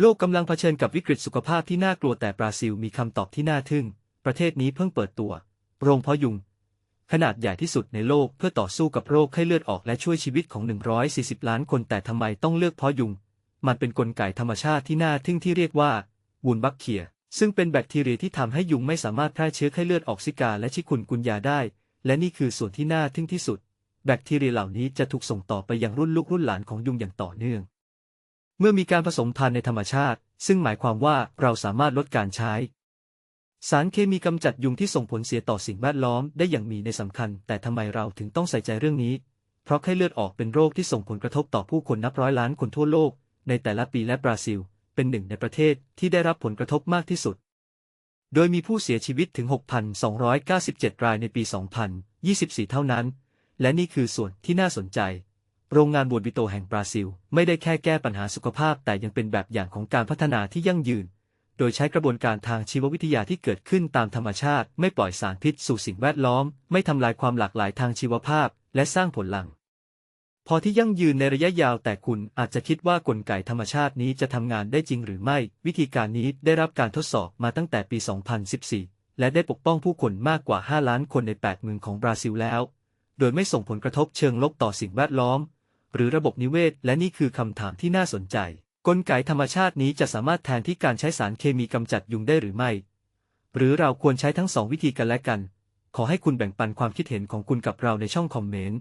โลกกำลังเผชิญกับวิกฤตสุขภาพที่น่ากลัวแต่บราซิลมีคำตอบที่น่าทึ่ง ประเทศนี้เพิ่งเปิดตัว โรงเพาะยุง ขนาดใหญ่ที่สุดในโลกเพื่อต่อสู้กับโรคไข้เลือดออกและช่วยชีวิตของ 140 ล้านคนแต่ทำไมต้องเลือกเพาะยุง มันเป็นนกลไกธรรมชาติที่น่าทึ่งที่เรียกว่าวูนบัคเคีย ซึ่งเป็นแบคทีเรียที่ทำให้ยุงไม่สามารถแพร่เชื้อไข้เลือดออกซิกาและชิคุนกุนยาได้ และนี่คือส่วนที่น่าทึ่งที่สุด แบคทีเรียเหล่านี้จะถูกส่งต่อไปยังรุ่นลูกรุ่นหลานของยุงอย่างต่อเนื่อง เมื่อมีการผสมพันธุ์ในธรรมชาติ ซึ่งหมายความว่าเราสามารถลดการใช้ สารเคมีกำจัดยุงที่ส่งผลเสียต่อสิ่งแวดล้อมได้อย่างมีในสำคัญ แต่ทำไมเราถึงต้องใส่ใจเรื่องนี้ เพราะไข้เลือดออกเป็นโรคที่ส่งผลกระทบต่อผู้คนนับร้อยล้านคนทั่วโลก ในแต่ละปีและบราซิล เป็นหนึ่งในประเทศที่ได้รับผลกระทบมากที่สุด โดยมีผู้เสียชีวิตถึง 6,297 รายในปี 2024 เท่านั้น และนี่คือส่วนที่น่าสนใจ โรงงานบวดบิโตแห่งบราซิล ไม่ได้แค่แก้ปัญหาสุขภาพ แต่ยังเป็นแบบอย่างของการพัฒนาที่ยั่งยืน โดยใช้กระบวนการทางชีววิทยาที่เกิดขึ้นตามธรรมชาติ ไม่ปล่อยสารพิษสู่สิ่งแวดล้อม ไม่ทำลายความหลากหลายทางชีวภาพ และสร้างผลลังพอที่ยั่งยืนในระยะยาวแต่คุณอาจจะคิดว่ากลไกธรรมชาตินี้จะทำงานได้จริงหรือไม่ วิธีการนี้ได้รับการทดสอบมาตั้งแต่ปี 2014 และได้ปกป้องผู้คนมากกว่า 5 ล้านคนใน8เมืองของบราซิลแล้ว โดยไม่ส่งผลกระทบเชิงลบต่อสิ่งแวดล้อม หรือระบบนิเวศ และนี่คือคำถามที่น่าสนใจ กลไกธรรมชาตินี้จะสามารถแทนที่การใช้สารเคมีกำจัดยุงได้หรือไม่ หรือเราควรใช้ทั้งสองวิธีกันและกัน ขอให้คุณแบ่งปันความคิดเห็นของคุณกับเราในช่องคอมเมนต์